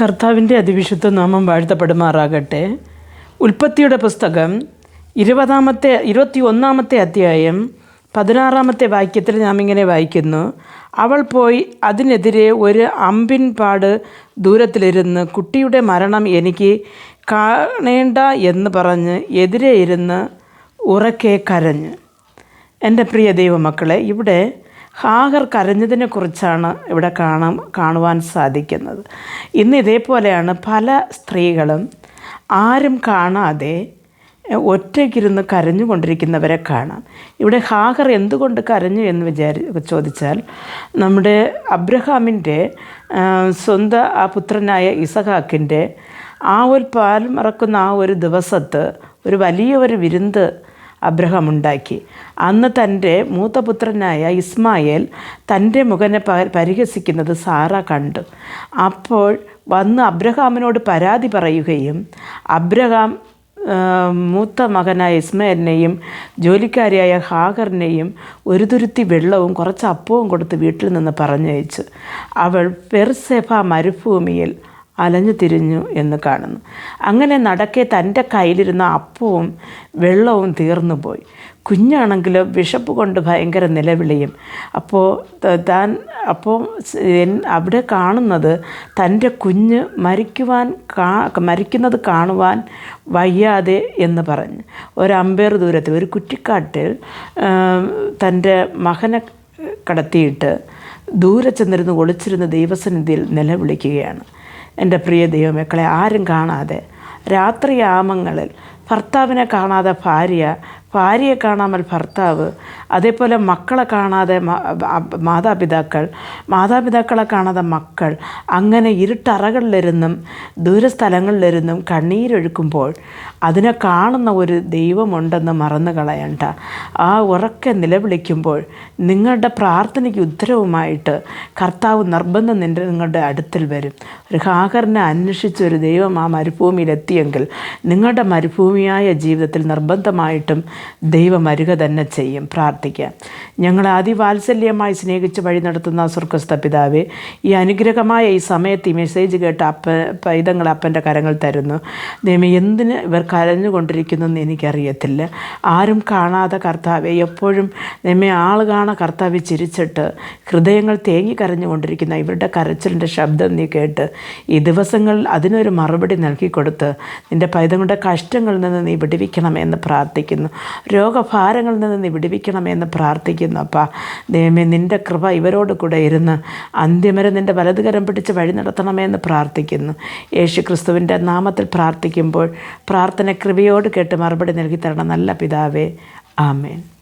കർത്താവിന്റെ അതിവിശുദ്ധ നാമം വാഴ്ത്തപ്പെടുമാറാകട്ടെ. ഉൽപ്പത്തിയുടെ പുസ്തകം ഇരുപതാമത്തെ ഇരുപത്തി ഒന്നാമത്തെ അധ്യായം പതിനാറാമത്തെ വാക്യത്തിൽ നാം ഇങ്ങനെ വായിക്കുന്നു. അവൾ പോയി അതിനെതിരെ ഒരു അമ്പിൻ പാട് ദൂരത്തിലിരുന്ന് കുട്ടിയുടെ മരണം എനിക്ക് കാണേണ്ട എന്ന് പറഞ്ഞ് എതിരെ ഇരുന്ന് ഉറക്കെ കരഞ്ഞ്. എന്റെ പ്രിയ ദൈവമക്കളെ ഇവിടെ ഹാഗർ കരഞ്ഞതിനെക്കുറിച്ചാണ് ഇവിടെ കാണാൻ കാണുവാൻ സാധിക്കുന്നത്. ഇന്ന് ഇതേപോലെയാണ് പല സ്ത്രീകളും ആരും കാണാതെ ഒറ്റയ്ക്കിരുന്ന് കരഞ്ഞുകൊണ്ടിരിക്കുന്നവരെ കാണാം. ഇവിടെ ഹാഗർ എന്തുകൊണ്ട് കരഞ്ഞു എന്ന് വിചാരി ചോദിച്ചാൽ നമ്മുടെ അബ്രഹാമിന്റെ സ്വന്തം ആ പുത്രനായ ഇസഹാക്കിന്റെ ആ ഒരു പാൽ മറക്കുന്ന ആ ഒരു ദിവസത്ത് ഒരു വലിയ ഒരു വിരുന്ന് അബ്രഹാം ഉണ്ടാക്കി അന്ന് തന്റെ മൂത്തപുത്രനായ ഇസ്മായേൽ തന്റെ മുഖനെ പരിഹസിക്കുന്നത് സാറ കണ്ടു. അപ്പോൾ വന്ന് അബ്രഹാമിനോട് പരാതി പറയുകയും അബ്രഹാം മൂത്ത മകനായ ഇസ്മയലിനെയും ജോലിക്കാരിയായ ഹാഗറിനെയും ഒരു തുരുത്തി വെള്ളവും കുറച്ച് അപ്പവും കൊടുത്ത് വീട്ടിൽ നിന്ന് പറഞ്ഞയച്ചു. അവൾ പെർസെഫ മരുഭൂമിയിൽ അലഞ്ഞു തിരിഞ്ഞു എന്ന് കാണുന്നു. അങ്ങനെ നടക്കെ തന്റെ കയ്യിലിരുന്ന അപ്പവും വെള്ളവും തീർന്നു പോയി. കുഞ്ഞാണെങ്കിൽ വിശപ്പ് കൊണ്ട് ഭയങ്കര നിലവിളിയും. അപ്പോൾ താൻ അപ്പോൾ അവിടെ കാണുന്നത് തന്റെ കുഞ്ഞ് മരിക്കുവാൻ കാ മരിക്കുന്നത് കാണുവാൻ വയ്യാതെ എന്ന് പറഞ്ഞ്. ഒരു അമ്പേർ ദൂരത്തിൽ ഒരു കുറ്റിക്കാട്ടിൽ തന്റെ മകനെ കടത്തിയിട്ട് ദൂരെ ചെന്നിരുന്ന് ഒളിച്ചിരുന്ന ദൈവസന്നിധിയിൽ നിലവിളിക്കുകയാണ്. എന്റെ പ്രിയ ദൈവമക്കളെ ആരും കാണാതെ രാത്രിയാമങ്ങളിൽ ഭർത്താവിനെ കാണാതെ ഭാര്യ ഭാര്യയെ കാണാമൽ ഭർത്താവ് അതേപോലെ മക്കളെ കാണാതെ മാതാപിതാക്കൾ മാതാപിതാക്കളെ കാണാതെ മക്കൾ അങ്ങനെ ഇരുട്ടറകളിലിരുന്നും ദൂരസ്ഥലങ്ങളിലിരുന്നും കണ്ണീരൊഴുക്കുമ്പോൾ അതിനെ കാണുന്ന ഒരു ദൈവമുണ്ടെന്ന് മറന്നു കളയണ്ട. ആ ഉറക്കെ നിലവിളിക്കുമ്പോൾ നിങ്ങളുടെ പ്രാർത്ഥനയ്ക്ക് ഉത്തരവുമായിട്ട് കർത്താവ് നിർബന്ധം നിന്റെ നിങ്ങളുടെ അടുത്തിൽ വരും. ഒരു ഹാഗറിനെ അന്വേഷിച്ച ഒരു ദൈവം ആ മരുഭൂമിയിലെത്തിയെങ്കിൽ നിങ്ങളുടെ മരുഭൂമിയായ ജീവിതത്തിൽ നിർബന്ധമായിട്ടും ദൈവം അരുക തന്നെ ചെയ്യും പ്രാർത്ഥിക്കാം. ഞങ്ങൾ അതിവാത്സല്യമായി സ്നേഹിച്ച് വഴി നടത്തുന്ന സ്വർഗസ്ഥ പിതാവെ ഈ അനുഗ്രഹമായ ഈ സമയത്ത് ഈ മെസ്സേജ് കേട്ട അപ്പ പൈതങ്ങൾ അപ്പന്റെ കരങ്ങൾ തരുന്നു. ദൈവം എന്തിന് ഇവർ കരഞ്ഞുകൊണ്ടിരിക്കുന്നു എനിക്കറിയത്തില്ല. ആരും കാണാതെ കർത്താവെ എപ്പോഴും ദൈവമേ ആൾ കാണാ കർത്താവ് ചിരിച്ചിട്ട് ഹൃദയങ്ങൾ തേങ്ങി കരഞ്ഞുകൊണ്ടിരിക്കുന്ന ഇവരുടെ കരച്ചിലിന്റെ ശബ്ദം നീ കേട്ട് ഈ ദിവസങ്ങളിൽ അതിനൊരു മറുപടി നൽകിക്കൊടുത്ത് നിന്റെ പൈതങ്ങളുടെ കഷ്ടങ്ങളിൽ നിന്ന് നീ വിടുവിക്കണമെന്ന് പ്രാർത്ഥിക്കുന്നു. രോഗഭാരങ്ങളിൽ നിന്ന് വിടിവിക്കണമെന്ന് പ്രാർത്ഥിക്കുന്നു അപ്പ. ദൈവമേ നിന്റെ കൃപ ഇവരോട് കൂടെ ഇരുന്ന് അന്ത്യമരെ നിന്റെ വലതുകരം പിടിച്ച് വഴി നടത്തണമെന്ന് പ്രാർത്ഥിക്കുന്നു. യേശു ക്രിസ്തുവിന്റെ നാമത്തിൽ പ്രാർത്ഥിക്കുമ്പോൾ പ്രാർത്ഥന കൃപയോട് കേട്ട് മറുപടി നൽകി തരണം നല്ല പിതാവേ. ആമേൻ.